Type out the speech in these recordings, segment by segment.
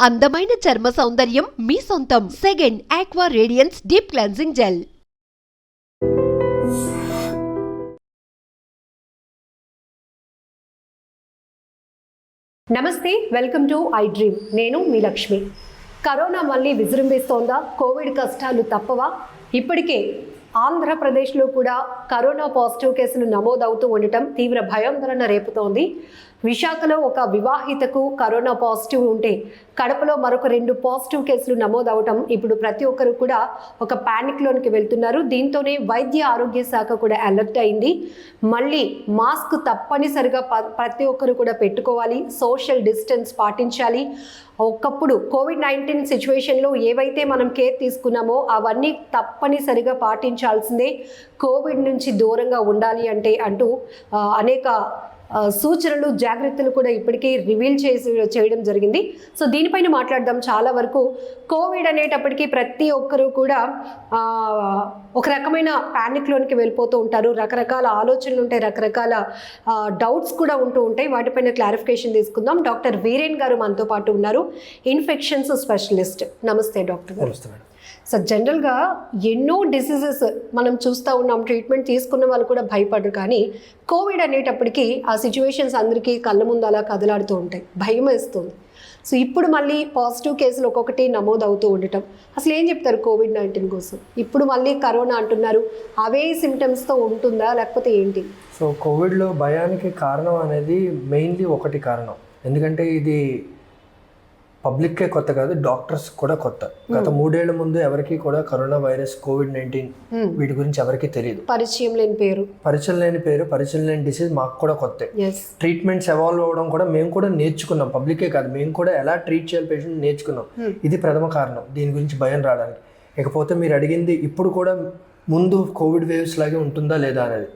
అందమైన చర్మ సౌందర్యం మీ సొంతం. Second aqua radiance deep cleansing gel నమస్తే వెల్కమ్ టు ఐ డ్రీమ్. నేను మీ లక్ష్మి. కరోనా మళ్ళీ విజృంభిస్తోందా? కోవిడ్ కష్టాలు తప్పవా? ఇప్పటికే ఆంధ్రప్రదేశ్లో కూడా కరోనా పాజిటివ్ కేసులు నమోదవుతూ ఉండటం తీవ్ర భయాందోళన రేపుతోంది. విశాఖలో ఒక వివాహితకు కరోనా పాజిటివ్ ఉంటే కడపలో మరొక రెండు పాజిటివ్ కేసులు నమోదవటం ఇప్పుడు ప్రతి ఒక్కరు కూడా ఒక ప్యానిక్లోనికి వెళ్తున్నారు. దీంతోనే వైద్య ఆరోగ్య శాఖ కూడా అలర్ట్ అయింది. మళ్ళీ మాస్క్ తప్పనిసరిగా ప- ప్రతి ఒక్కరు కూడా పెట్టుకోవాలి. సోషల్ డిస్టెన్స్ పాటించాలి. ఒకప్పుడు కోవిడ్ నైన్టీన్ సిచ్యువేషన్లో ఏవైతే మనం కేర్ తీసుకున్నామో అవన్నీ తప్పనిసరిగా పాటించాల్సిందే. కోవిడ్ నుంచి దూరంగా ఉండాలి అంటే అంటూ అనేక సూచనలు జాగ్రత్తలు కూడా ఇప్పటికే రివీల్ చేసి చేయడం జరిగింది. సో దీనిపైన మాట్లాడదాం. చాలా వరకు కోవిడ్ అనేటప్పటికీ ప్రతి ఒక్కరూ కూడా ఒక రకమైన ప్యానిక్లోనికి వెళ్ళిపోతూ ఉంటారు. రకరకాల ఆలోచనలు ఉంటాయి రకరకాల డౌట్స్ కూడా ఉంటూ ఉంటాయి. వాటిపైన క్లారిఫికేషన్ తీసుకుందాం. డాక్టర్ వీరేన్ గారు మనతో పాటు ఉన్నారు. ఇన్ఫెక్షన్స్ స్పెషలిస్ట్ నమస్తే డాక్టర్ గారు. నమస్తే మేడం. సో జనరల్గా ఎన్నో డిసీజెస్ మనం చూస్తూ ఉన్నాం. ట్రీట్మెంట్ తీసుకున్న వాళ్ళు కూడా భయపడరు కానీ కోవిడ్ అనేటప్పటికీ ఆ సిచ్యువేషన్స్ అందరికీ కళ్ళ ముందు అలా కదలాడుతూ ఉంటాయి. భయం వేస్తుంది. సో ఇప్పుడు మళ్ళీ పాజిటివ్ కేసులు ఒక్కొక్కటి నమోదు అవుతూ ఉండటం. అసలు ఏం చెప్తారు కోవిడ్ నైన్టీన్ కోసం? ఇప్పుడు మళ్ళీ కరోనా అంటున్నారు. అవే సిమ్టమ్స్తో ఉంటుందా? లేకపోతే ఏంటి? సో కోవిడ్లో భయానికి కారణం అనేది మెయిన్లీ ఒకటి కారణం. ఎందుకంటే ఇది పబ్లిక్కే కొత్త కాదు డాక్టర్స్ కూడా కొత్త. గత మూడేళ్ళ ముందు ఎవరికి కూడా corona virus covid nineteen Hmm. వీటి గురించి ఎవరికి తెలియదు. పరిచయం లేని పేరు. పరిచయం లేని పేరు పరిచయం లేని డిసీజ్ మాకు కూడా కొత్తే. ట్రీట్మెంట్స్ ఎవాల్వ్ అవ్వడం కూడా మేము కూడా నేర్చుకున్నాం. పబ్లికే కాదు మేము కూడా ఎలా ట్రీట్ చేయాలి పేషెంట్ నేర్చుకున్నాం. ఇది ప్రథమ కారణం దీని గురించి భయం రావడానికి. ఇకపోతే మీరు అడిగింది ఇప్పుడు కూడా ముందు కోవిడ్ వేవ్స్ లాగే ఉంటుందా లేదా అనేది.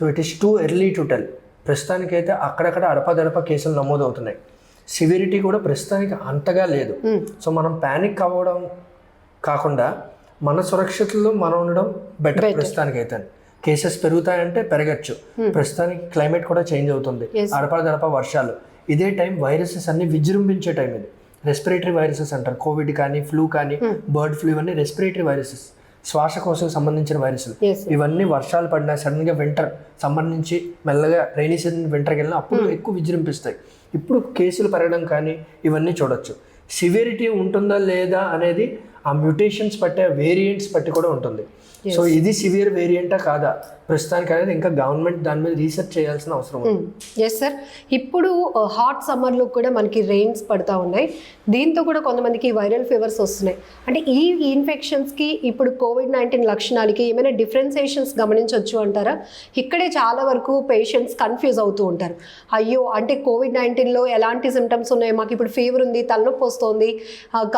So it is too early to tell ప్రస్తుతానికైతే అక్కడక్కడ అడపదడప కేసులు నమోదవుతున్నాయి. సివిరిటీ కూడా ప్రస్తుతానికి అంతగా లేదు. సో మనం ప్యానిక్ అవ్వడం కాకుండా మన సురక్షితలో మనం ఉండడం బెటర్ ప్రస్తుతానికైతే కేసెస్ పెరుగుతాయంటే పెరగచ్చు. ప్రస్తుతానికి క్లైమేట్ కూడా చేంజ్ అవుతుంది. అడపదడప వర్షాలు. ఇదే టైం వైరసెస్ అన్ని విజృంభించే టైం ఇది. రెస్పిరేటరీ వైరసెస్ అంటారు. కోవిడ్ కానీ ఫ్లూ కానీ బర్డ్ ఫ్లూ ఇవన్నీ రెస్పిరేటరీ వైరసెస్ శ్వాసకోశం సంబంధించిన వైరస్లు ఇవన్నీ వర్షాలు పడినా సడన్గా వింటర్ సమ్మర్ నుంచి మెల్లగా రైనీ సీజన్ వింటర్కి వెళ్ళినా అప్పుడు ఎక్కువ విజృంభిస్తాయి. ఇప్పుడు కేసులు పెరగడం కానీ ఇవన్నీ చూడొచ్చు. సివియరిటీ ఉంటుందా లేదా అనేది ఆ మ్యూటేషన్స్ పట్టే వేరియంట్స్ బట్టి కూడా ఉంటుంది. సో ఇది సివియర్ వేరియంటా కాదా? ప్రస్తుతానికి అనేది ఇంకా గవర్నమెంట్ దాని మీద రీసెర్చ్ చేయాల్సిన అవసరం ఉంది. ఎస్ సార్ ఇప్పుడు హాట్ సమ్మర్లో కూడా మనకి రెయిన్స్ పడతా ఉన్నాయి. దీంతో కూడా కొంతమందికి వైరల్ ఫీవర్స్ వస్తున్నాయి. అంటే ఈ ఇన్ఫెక్షన్స్కి ఇప్పుడు కోవిడ్ నైన్టీన్ లక్షణాలకి ఏమైనా డిఫరెన్సియేషన్స్ గమనించవచ్చు అంటారా? ఇక్కడే చాలా వరకు పేషెంట్స్ కన్ఫ్యూజ్ అవుతూ ఉంటారు. అయ్యో అంటే కోవిడ్ నైన్టీన్లో ఎలాంటి సిమ్టమ్స్ ఉన్నాయి? మాకు ఇప్పుడు ఫీవర్ ఉంది తలనొప్పి వస్తుంది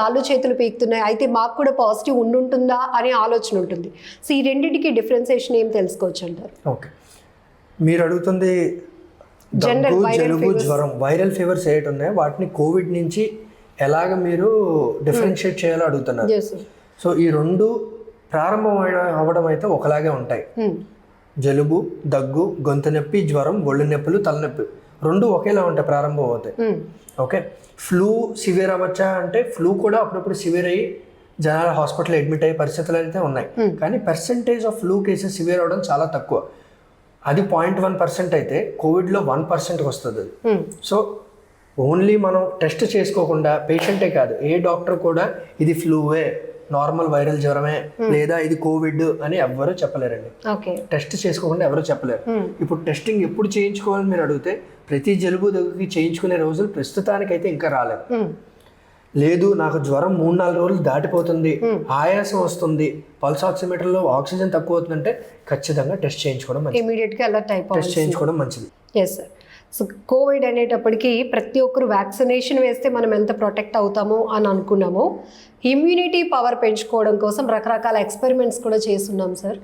కాళ్ళు చేతులు పీకుతున్నాయి అయితే మాకు కూడా పాజిటివ్ ఉండుంటుందా అనే ఆలోచన ఉంటుంది. సో ఈ రెండింటికి డిఫరెన్సియేషన్ ఏం తెలుసుకోవచ్చు అంటారు ఓకే. మీరు అడుగుతుంది viral జలుబు. జ్వరం వైరల్ ఫీవర్స్ ఏటి ఉన్నాయో వాటిని కోవిడ్ నుంచి ఎలాగ మీరు డిఫరెన్షియేట్ చేయాలో అడుగుతున్నారు. సో ఈ రెండు ప్రారంభం అవ్వడం అయితే ఒకలాగే ఉంటాయి. జలుబు దగ్గు గొంతు నొప్పి జ్వరం ఒళ్ళు నొప్పులు తలనొప్పి రెండు ఒకేలా ఉంటాయి ప్రారంభం అవుతాయి. ఓకే. ఫ్లూ సివియర్ అవ్వచ్చా అంటే ఫ్లూ కూడా అప్పుడప్పుడు సివియర్ అయ్యి జనాలు హాస్పిటల్ అడ్మిట్ అయ్యే పరిస్థితులు అయితే ఉన్నాయి. కానీ percentage of flu cases severe అవ్వడం చాలా తక్కువ. అది పాయింట్ వన్ పర్సెంట్ అయితే కోవిడ్లో వన్ పర్సెంట్కి వస్తుంది అది. సో ఓన్లీ మనం టెస్ట్ చేసుకోకుండా పేషెంటే కాదు ఏ డాక్టర్ కూడా ఇది ఫ్లూవే నార్మల్ వైరల్ జ్వరమే లేదా ఇది కోవిడ్ అని ఎవ్వరూ చెప్పలేరండి. ఓకే. టెస్ట్ చేసుకోకుండా ఎవరు చెప్పలేరు. ఇప్పుడు టెస్టింగ్ ఎప్పుడు చేయించుకోవాలని మీరు అడిగితే ప్రతి జలుబు దగ్గరికి చేయించుకునే రోజులు ప్రస్తుతానికైతే ఇంకా రాలేదు. లేదు నాకు జ్వరం మూడు నాలుగు రోజులు దాటిపోతుంది. ఆయాసం వస్తుంది. పల్స్ ఆక్సిమీటర్లో ఆక్సిజన్ తక్కువ అవుతుందంటే ఖచ్చితంగా టెస్ట్ చేయించుకోవడం మంచిది. ఇమీడియట్గా అలర్ట్ అయిపోవాలి టెస్ట్ చేయించుకోవడం మంచిది. ఎస్ సార్ సో కోవిడ్ అనేటప్పటికీ ప్రతి ఒక్కరు వ్యాక్సినేషన్ వేస్తే మనం ఎంత ప్రొటెక్ట్ అవుతామో అని అనుకున్నామో. ఇమ్యూనిటీ పవర్ పెంచుకోవడం కోసం రకరకాల ఎక్స్పెరిమెంట్స్ కూడా చేస్తున్నాం సార్.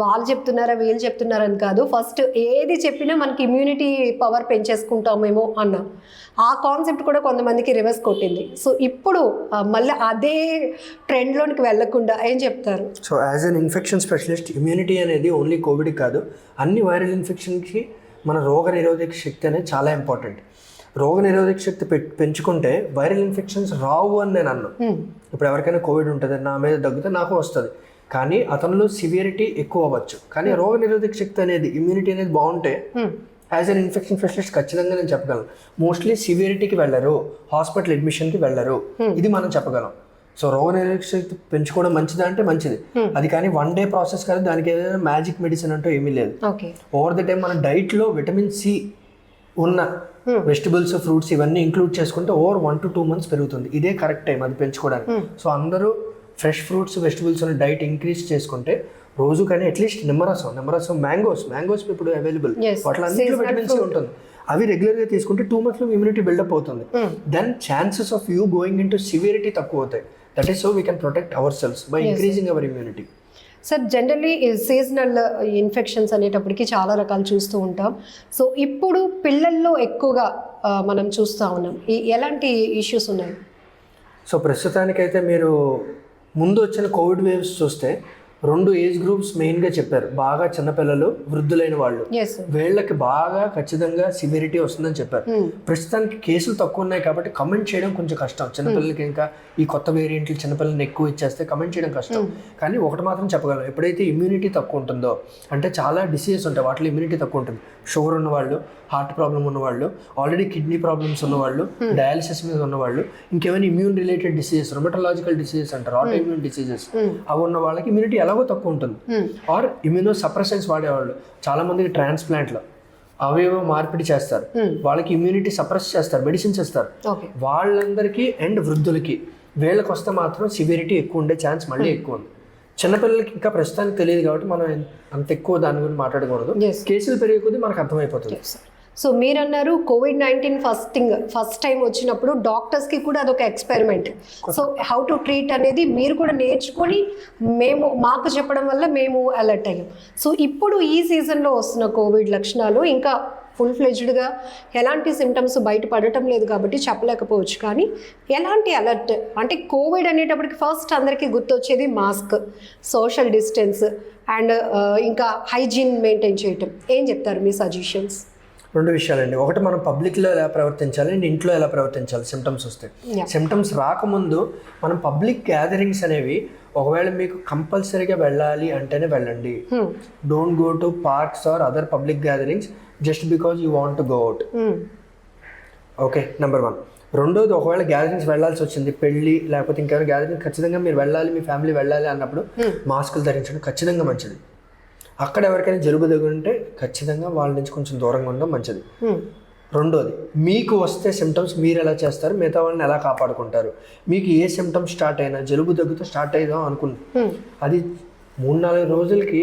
వాళ్ళు చెప్తున్నారా వీళ్ళు చెప్తున్నారని కాదు. ఫస్ట్ ఏది చెప్పినా మనకి ఇమ్యూనిటీ పవర్ పెంచేసుకుంటామేమో అన్నాం. ఆ కాన్సెప్ట్ కూడా కొంతమందికి రివర్స్ కొట్టింది. సో ఇప్పుడు మళ్ళీ అదే ట్రెండ్లోనికి వెళ్ళకుండా ఏం చెప్తారు? So as an infection specialist immunity అనేది ఓన్లీ కోవిడ్ కాదు. అన్ని వైరల్ ఇన్ఫెక్షన్కి మన రోగ నిరోధక శక్తి అనేది చాలా ఇంపార్టెంట్ రోగ నిరోధక శక్తి పెంచుకుంటే వైరల్ ఇన్ఫెక్షన్స్ రావు అని నేను అన్నాను Hmm. ఇప్పుడు ఎవరికైనా కోవిడ్ ఉంటుంది నా మీద దగ్గితే నాకు వస్తుంది. కానీ అతనిలో సివియరిటీ ఎక్కువ అవ్వచ్చు. కానీ రోగ నిరోధక శక్తి అనేది ఇమ్యూనిటీ అనేది బాగుంటే. యాజ్ అన్ ఇన్ఫెక్షన్ స్పెషలిస్ట్ ఖచ్చితంగా నేను చెప్పగలను. మోస్ట్లీ సివియరిటీకి వెళ్ళరు హాస్పిటల్ అడ్మిషన్కి వెళ్ళరు. ఇది మనం చెప్పగలం. సో రోగ నిరోధక శక్తి పెంచుకోవడం మంచిదా అంటే మంచిది. అది కానీ వన్ డే ప్రాసెస్ కాదు దానికి ఏదైనా మ్యాజిక్ మెడిసిన్ అంటూ ఏమీ లేదు. ఓవర్ ద టైం మన డైట్లో విటమిన్ సి ఉన్న వెజిటబుల్స్ ఫ్రూట్స్ ఇవన్నీ ఇంక్లూడ్ చేసుకుంటే over one to two months పెరుగుతుంది. ఇదే కరెక్ట్ టైం అది పెంచుకోవడానికి. సో అందరూ ఫ్రెష్ ఫ్రూట్స్ వెజిటబుల్స్ ఉన్న డైట్ ఇంక్రీజ్ చేసుకుంటే రోజు కానీ అట్లీస్ట్ నిమ్మరసం నిమ్మరసం మ్యాంగోస్ మ్యాంగోస్ ఇప్పుడు అవైలబుల్ వాటిలో అన్నింటిలో విటమిన్ సి ఉంటుంది. అవి రెగ్యులర్గా తీసుకుంటే టూ మంత్స్లో ఇమ్యూనిటీ బిల్డప్ అవుతుంది. Then chances of you going into severity తక్కువ అవుతాయి. That is so we can protect our cells by increasing our immunity sir generally seasonal infections అనేటప్పటికి చాలా రకాలు చూస్తూ ఉంటాం. సో ఇప్పుడు పిల్లల్లో ఎక్కువగా మనం చూస్తూ ఉన్నాం. ఈ- ఎలాంటి ఇష్యూస్ ఉన్నాయి? సో ప్రస్తుతానికైతే మీరు ముందు వచ్చిన కోవిడ్ వేవ్స్ చూస్తే రెండు ఏజ్ గ్రూప్స్ మెయిన్గా చెప్పారు. బాగా చిన్నపిల్లలు వృద్ధులైన వాళ్ళు. వీళ్ళకి బాగా ఖచ్చితంగా సివిరిటీ వస్తుందని చెప్పారు. ప్రస్తుతానికి కేసులు తక్కువ ఉన్నాయి కాబట్టి కమెంట్ చేయడం కొంచెం కష్టం. చిన్నపిల్లలకి ఇంకా ఈ కొత్త వేరియంట్లు చిన్నపిల్లల్ని ఎక్కువ ఇచ్చేస్తే కమెంట్ చేయడం కష్టం. కానీ ఒకటి మాత్రం చెప్పగలం ఎప్పుడైతే ఇమ్యూనిటీ తక్కువ ఉంటుందో అంటే చాలా డిసీజెస్ ఉంటాయి. వాటిలో ఇమ్యూనిటీ తక్కువ ఉంటుంది. షుగర్ ఉన్నవాళ్ళు హార్ట్ ప్రాబ్లం ఉన్నవాళ్ళు ఆల్రెడీ కిడ్నీ ప్రాబ్లమ్స్ ఉన్నవాళ్ళు డయాలిసిస్ మీద ఉన్నవాళ్ళు ఇంకేమైనా immune related diseases rheumatological diseases అంటారు. ఆటో ఇమ్యూన్ డిసీజెస్ అవి ఉన్న వాళ్ళకి ఇమ్యూనిటీ ఎలాగో తక్కువ ఉంటుంది. ఆర్ ఇమ్యూనో సప్రెసెన్స్ వాడేవాళ్ళు. చాలా మందికి ట్రాన్స్ప్లాంట్లో అవయవ మార్పిడి చేస్తారు. వాళ్ళకి ఇమ్యూనిటీ సప్రెస్ చేస్తారు మెడిసిన్స్ ఇస్తారు. వాళ్ళందరికీ అండ్ వృద్ధులకి వీళ్ళకి వస్తే మాత్రం సివిరిటీ ఎక్కువ ఉండే ఛాన్స్ మళ్ళీ ఎక్కువ ఉంది. చిన్నపిల్లలకి ఇంకా ప్రస్తుతానికి తెలియదు కాబట్టి మనం అంత ఎక్కువ దాని గురించి మాట్లాడకూడదు. కేసులు పెరిగే కొద్దీ మనకు అర్థమైపోతుంది. సో మీరు అన్నారు covid nineteen fasting first time వచ్చినప్పుడు డాక్టర్స్కి కూడా అదొక experiment. So how to treat అనేది మీరు కూడా నేర్చుకొని మేము మాకు చెప్పడం వల్ల మేము అలర్ట్ అయ్యాం. సో ఇప్పుడు ఈ సీజన్లో వస్తున్న కోవిడ్ లక్షణాలు ఇంకా ఫుల్ ఫ్లెజ్డ్గా ఎలాంటి సిమ్టమ్స్ బయటపడటం లేదు కాబట్టి చెప్పలేకపోవచ్చు. కానీ ఎలాంటి అలర్ట్? అంటే కోవిడ్ అనేటప్పటికి ఫస్ట్ అందరికీ గుర్తొచ్చేది మాస్క్ సోషల్ డిస్టెన్స్ అండ్ ఇంకా హైజీన్ మెయింటైన్ చేయటం. ఏం చెప్తారు మీ సజెషన్స్? రెండు విషయాలండి. ఒకటి మనం పబ్లిక్లో ఎలా ప్రవర్తించాలి? అండ్ ఇంట్లో ఎలా ప్రవర్తించాలి? సిమ్టమ్స్ వస్తే. సిమ్టమ్స్ రాకముందు మనం పబ్లిక్ గ్యాదరింగ్స్ అనేవి ఒకవేళ మీకు కంపల్సరీగా వెళ్ళాలి అంటేనే వెళ్ళండి. Don't go to parks or other public gatherings just because you want to go out okay number one రెండోది ఒకవేళ గ్యాదరింగ్స్ వెళ్ళాల్సి వచ్చింది పెళ్ళి లేకపోతే ఇంకెవరైనా గ్యాదరింగ్ ఖచ్చితంగా మీరు వెళ్ళాలి మీ ఫ్యామిలీ వెళ్ళాలి అన్నప్పుడు మాస్కులు ధరించడం ఖచ్చితంగా మంచిది. అక్కడ ఎవరికైనా జలుబు దగ్గర ఉంటే ఖచ్చితంగా వాళ్ళ నుంచి కొంచెం దూరంగా ఉండడం మంచిది. రెండోది మీకు వస్తే సిమ్టమ్స్ మీరు ఎలా చేస్తారు మిగతా వాళ్ళని ఎలా కాపాడుకుంటారు? మీకు ఏ సిమ్టమ్స్ స్టార్ట్ అయినా జలుబు దగ్గుతో స్టార్ట్ అయినా అనుకుంది. అది మూడు నాలుగు రోజులకి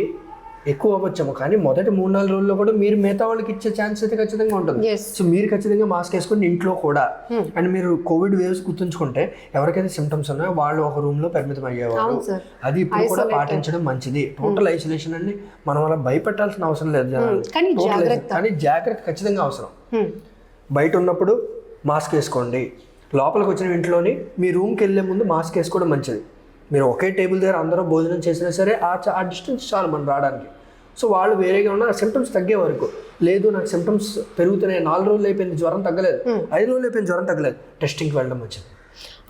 ఎక్కువ అవ్వచ్చేమో కానీ మొదటి మూడు నాలుగు రోజుల్లో కూడా మీరు మిగతా వాళ్ళకి ఇచ్చే ఛాన్స్ అయితే ఖచ్చితంగా ఉంటుంది. సో మీరు ఖచ్చితంగా మాస్క్ వేసుకొని ఇంట్లో కూడా అండ్ మీరు కోవిడ్ వేవ్స్ గుర్తుంచుకుంటే ఎవరికైతే సిమ్టమ్స్ ఉన్నాయో వాళ్ళు ఒక రూమ్లో పరిమితం అయ్యేవారు. అది ఇప్పుడు కూడా పాటించడం మంచిది. టోటల్ ఐసోలేషన్ అండి మనం అలా భయపెట్టాల్సిన అవసరం లేదు జనాలు. కానీ జాగ్రత్త. isolation. కానీ జాగ్రత్త ఖచ్చితంగా అవసరం. బయట ఉన్నప్పుడు మాస్క్ వేసుకోండి. లోపలికి వచ్చిన ఇంట్లోని మీ రూమ్కి వెళ్ళే ముందు మాస్క్ వేసుకోవడం మంచిది. మీరు ఒకే టేబుల్ దగ్గర అందరూ భోజనం చేసినా సరే ఆ ఆ డిస్టెన్స్ చాలు మనం రావడానికి. సో వాళ్ళు వేరేగా ఉన్న సిమ్టమ్స్ తగ్గే వరకు. లేదు నాకు సిమ్టమ్స్ పెరుగుతున్నాయి నాలుగు రోజులు అయిపోయింది జ్వరం తగ్గలేదు. ఐదు రోజులు అయిపోయింది జ్వరం తగ్గలేదు. టెస్టింగ్కి వెళ్ళడం మంచిది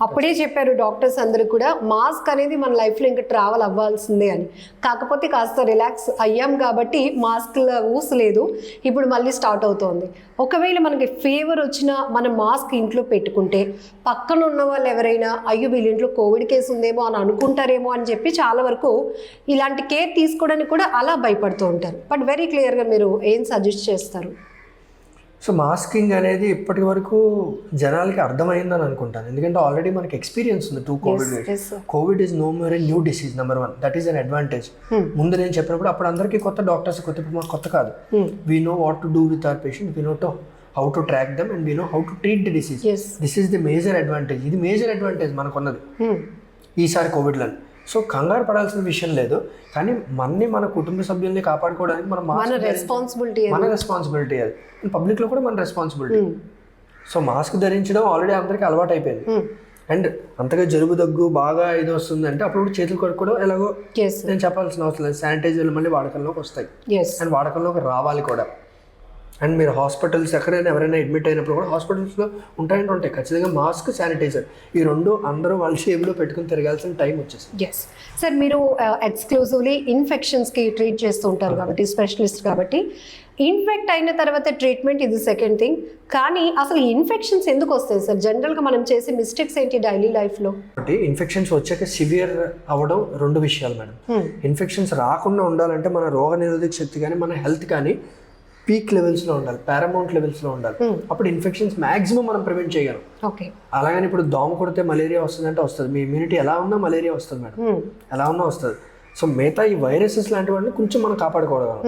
అప్పుడే చెప్పారు డాక్టర్స్ అందరూ కూడా మాస్క్ అనేది మన లైఫ్లో ఇంకా ట్రావెల్ అవ్వాల్సిందే అని. కాకపోతే కాస్త రిలాక్స్ అయ్యాం కాబట్టి మాస్క్ల ఊసు లేదు ఇప్పుడు మళ్ళీ స్టార్ట్ అవుతోంది. ఒకవేళ మనకి ఫీవర్ వచ్చినా మన మాస్క్ ఇంట్లో పెట్టుకుంటే పక్కన ఉన్న వాళ్ళు ఎవరైనా అయ్యో వీళ్ళ ఇంట్లో కోవిడ్ కేసు ఉందేమో అని అనుకుంటారేమో అని చెప్పి చాలా వరకు ఇలాంటి కేర్ తీసుకోవడానికి కూడా అలా భయపడుతూ ఉంటారు. బట్ వెరీ క్లియర్గా మీరు ఏం సజెస్ట్ చేస్తారు? సో మాస్కింగ్ అనేది ఇప్పటి వరకు జనాలకి అర్థమైందని అనుకుంటాను. ఎందుకంటే ఆల్రెడీ మనకి ఎక్స్పీరియన్స్ ఉంది to covid. Covid is no more new disease number one that is an advantage ముందు నేను చెప్పినప్పుడు అప్పుడు అందరికీ కొత్త డాక్టర్స్ కొత్త మాకు కొత్త కాదు. We know what to do with our patient we know to how to track them and we know how to treat the disease. This is the major advantage ఇది మేజర్ అడ్వాంటేజ్ మనకున్నది. Hmm. ఈసారి కోవిడ్లో so కంగారు పడాల్సిన విషయం లేదు. కానీ మన్ని మన కుటుంబ సభ్యుల్ని కాపాడుకోవడానికి మనం మన రెస్పాన్సిబిలిటీ మన రెస్పాన్సిబిలిటీ అది. పబ్లిక్లో కూడా మన రెస్పాన్సిబిలిటీ సో మాస్క్ ధరించడం ఆల్రెడీ అందరికీ అలవాటు అయిపోయింది అండ్ అంతగా జలుబు దగ్గు బాగా ఇది వస్తుంది అంటే అప్పుడు చేతులు కడుక్కోవడం ఎలాగో నేను చెప్పాల్సిన అవసరం లేదు. శానిటైజర్లు మళ్ళీ వాడకంలోకి వస్తాయి. అండ్ వాడకంలోకి రావాలి కూడా. అండ్ మీరు హాస్పిటల్స్ ఎక్కడైనా ఎవరైనా అడ్మిట్ అయినప్పుడు కూడా హాస్పిటల్స్లో ఉంటాయంటే ఉంటాయి. ఖచ్చితంగా మాస్క్ శానిటైజర్ ఈ రెండు అందరూ వాళ్ళ షేప్లో పెట్టుకుని తిరగాల్సిన టైం వచ్చేసింది. ఎస్ సార్ మీరు ఎక్స్క్లూజివ్లీ ఇన్ఫెక్షన్స్కి ట్రీట్ చేస్తూ ఉంటారు కాబట్టి స్పెషలిస్ట్ కాబట్టి. ఇన్ఫెక్ట్ అయిన తర్వాత ట్రీట్మెంట్ ఇది సెకండ్ థింగ్ కానీ అసలు ఇన్ఫెక్షన్స్ ఎందుకు వస్తాయి సార్? జనరల్గా మనం చేసే మిస్టేక్స్ ఏంటి డైలీ లైఫ్లో కాబట్టి ఇన్ఫెక్షన్స్ వచ్చాక సివియర్ అవ్వడం రెండు విషయాలు మేడం. ఇన్ఫెక్షన్స్ రాకుండా ఉండాలంటే మన రోగ నిరోధక శక్తి కానీ మన హెల్త్ కానీ పీక్ లెవెల్స్లో ఉండాలి పారామౌంట్ లెవెల్స్లో ఉండాలి. అప్పుడు ఇన్ఫెక్షన్స్ మాక్సిమం మనం ప్రివెంట్ చేయగలం. ఓకే అలాగని ఇప్పుడు దోమ కొడితే మలేరియా వస్తుందంటే వస్తుంది. మీ ఇమ్యూనిటీ ఎలా ఉన్నా మలేరియా వస్తుంది మేడం. ఎలా ఉన్నా వస్తుంది. సో మిగతా ఈ వైరసెస్ లాంటి వాటిని కొంచెం మనం కాపాడుకోవడం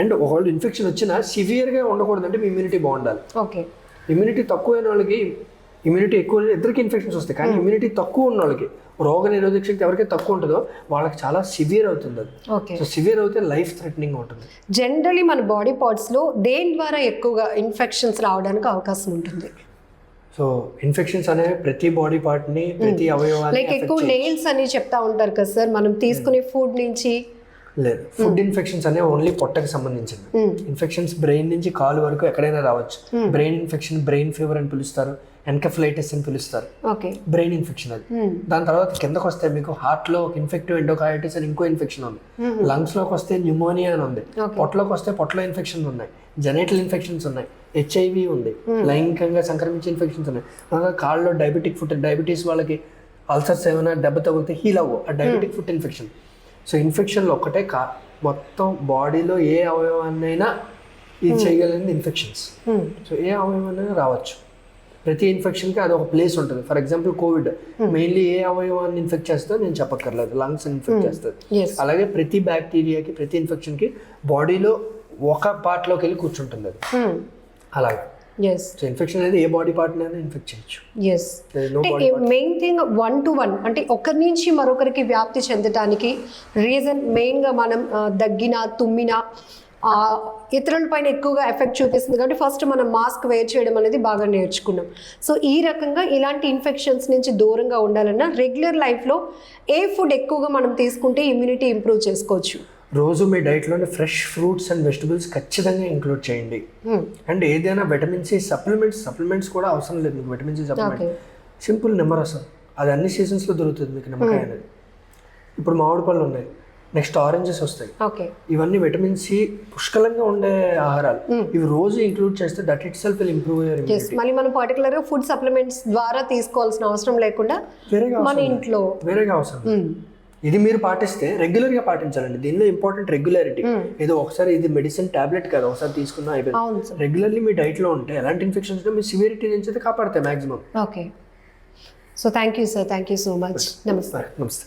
అండ్ ఒకవేళ ఇన్ఫెక్షన్ వచ్చినా సివియర్గా ఉండకూడదంటే మీ ఇమ్యూనిటీ బాగుండాలి. ఓకే ఇమ్యూనిటీ తక్కువైన వాళ్ళకి ఇమ్యూనిటీ ఎక్కువ ఇద్దరికి ఇన్ఫెక్షన్స్ వస్తాయి. కానీ ఇమ్యూనిటీ తక్కువ ఉన్న వాళ్ళకి రోగ నిరోధక శక్తి ఎవరికైతే తక్కువ ఉంటుందో వాళ్ళకి చాలా సివియర్ అవుతుంది అది. సో సివియర్ అయితే లైఫ్ థ్రెటనింగ్ ఉంటుంది. జనరలీ మన బాడీ పార్ట్స్లో దేని ద్వారా ఎక్కువగా ఇన్ఫెక్షన్స్ రావడానికి అవకాశం ఉంటుంది? సో ఇన్ఫెక్షన్స్ అనేవి ప్రతి బాడీ పార్ట్ని ప్రతి అవయవాన్ని లైక్ ఎక్కువ నెయిల్స్ అని చెప్తా ఉంటారు కదా సార్ మనం తీసుకునే ఫుడ్ నుంచి? లేదు. ఫుడ్ ఇన్ఫెక్షన్స్ అనేవి ఓన్లీ పొట్టకి సంబంధించింది ఇన్ఫెక్షన్స్ బ్రెయిన్ నుంచి కాలు వరకు ఎక్కడైనా రావచ్చు. బ్రెయిన్ ఇన్ఫెక్షన్ బ్రెయిన్ ఫీవర్ అని పిలుస్తారు. ఎన్కఫ్లైటిస్ అని పిలుస్తారు. ఓకే. బ్రెయిన్ ఇన్ఫెక్షన్ అది. దాని తర్వాత కిందకు వస్తే మీకు హార్ట్లో ఒక ఇన్ఫెక్టివ్ ఎండోకాయటిస్ అని ఇంకో ఇన్ఫెక్షన్ ఉంది. లంగ్స్లోకి వస్తే న్యూమోనియా అని ఉంది. పొట్టలోకి వస్తే పొట్టలో ఇన్ఫెక్షన్స్ ఉన్నాయి. జెనేటల్ ఇన్ఫెక్షన్స్ ఉన్నాయి. హెచ్ఐవి ఉంది. లైంగికంగా సంక్రమించే ఇన్ఫెక్షన్స్ ఉన్నాయి. కాళ్ళలో డయాబెటిక్ ఫుట్ డయాబెటీస్ వాళ్ళకి అల్సర్స్ ఏమైనా దెబ్బ తగిలితే హీల్ అవ్వు. ఆ డయాబెటిక్ ఫుట్ ఇన్ఫెక్షన్. సో ఇన్ఫెక్షన్లు ఒక్కటే కా మొత్తం బాడీలో ఏ అవయవాన్నైనా ఇది చేయగలిగింది ఇన్ఫెక్షన్స్. సో ఏ అవయవాన్నైనా రావచ్చు. ప్రతి ఇన్ఫెక్షన్కి అది ఒక ప్లేస్ ఉంటుంది. ఫర్ ఎగ్జాంపుల్ కోవిడ్ మెయిన్లీ ఏ అవయవాన్ని ఇన్ఫెక్ట్ చేస్తుందో నేను చెప్పక్కర్లేదు. లంగ్స్ ఇన్ఫెక్ట్ చేస్తుంది. Yes. అలాగే ప్రతి బ్యాక్టీరియాకి ప్రతి ఇన్ఫెక్షన్కి బాడీలో ఒక పార్ట్లోకి వెళ్ళి కూర్చుంటుంది అది. అలాగే. ఎస్ ఇన్ఫెక్షన్ అనేది ఏ బాడీ పార్ట్నైనా ఇన్ఫెక్ట్ చేయొచ్చు. Yes. Main thing one to one అంటే ఒకరి నుంచి మరొకరికి వ్యాప్తి చెందడానికి రీజన్ మెయిన్గా మనం దగ్గిన తుమ్మిన ఇతరులపైన ఎక్కువగా ఎఫెక్ట్ చూపిస్తుంది కాబట్టి ఫస్ట్ మనం మాస్క్ వేర్ చేయడం అనేది బాగా నేర్చుకున్నాం. సో ఈ రకంగా ఇలాంటి ఇన్ఫెక్షన్స్ నుంచి దూరంగా ఉండాలన్నా రెగ్యులర్ లైఫ్లో ఏ ఫుడ్ ఎక్కువగా మనం తీసుకుంటే ఇమ్యూనిటీ ఇంప్రూవ్ చేసుకోవచ్చు. రోజు మీ డైట్లోని ఫ్రెష్ ఫ్రూట్స్ అండ్ వెజిటబుల్స్ ఖచ్చితంగా ఇంక్లూడ్ చేయండి. అండ్ ఏదైనా విటమిన్ సి సప్లిమెంట్స్ సప్లిమెంట్స్ కూడా అవసరం లేదు మీకు విటమిన్ సి సప్లిమెంట్. సింపుల్ నిమ్మరసం. అది అన్ని సీజన్స్లో దొరుకుతుంది మీకు నిమ్మకాయ అనేది. ఇప్పుడు మామిడి పళ్ళు ఉన్నాయి. నెక్స్ట్ ఆరెంజెస్ వస్తాయి. ఓకే. ఇవన్నీ విటమిన్ సి పుష్కలంగా ఉండే ఆహారాలు. ఇవి రోజు ఇంక్లూడ్ చేస్తే that itself will improve your మళ్ళీ మనం పర్టికులర్గా ఫుడ్ సప్లిమెంట్స్ ద్వారా తీసుకోవాల్సిన అవసరం లేకుండా మన. ఇంట్లో వేరేగా అవసరం. ఇది మీరు పాటిస్తే రెగ్యులర్గా పాటించాలండి. దీనిలో ఇంపార్టెంట్ రెగ్యులారిటీ ఏదో ఒకసారి ఇది మెడిసిన్ టాబ్లెట్ కాదు ఒకసారి తీసుకున్నా అయిపోయింది. రెగ్యులర్లీ మీ డైట్లో ఉంటే ఎలాంటి ఇన్ఫెక్షన్స్ మీ సివియరిటీ నుంచి అయితే కాపాడతాయి maximum okay so thank you sir thank you so much నమస్తే నమస్తే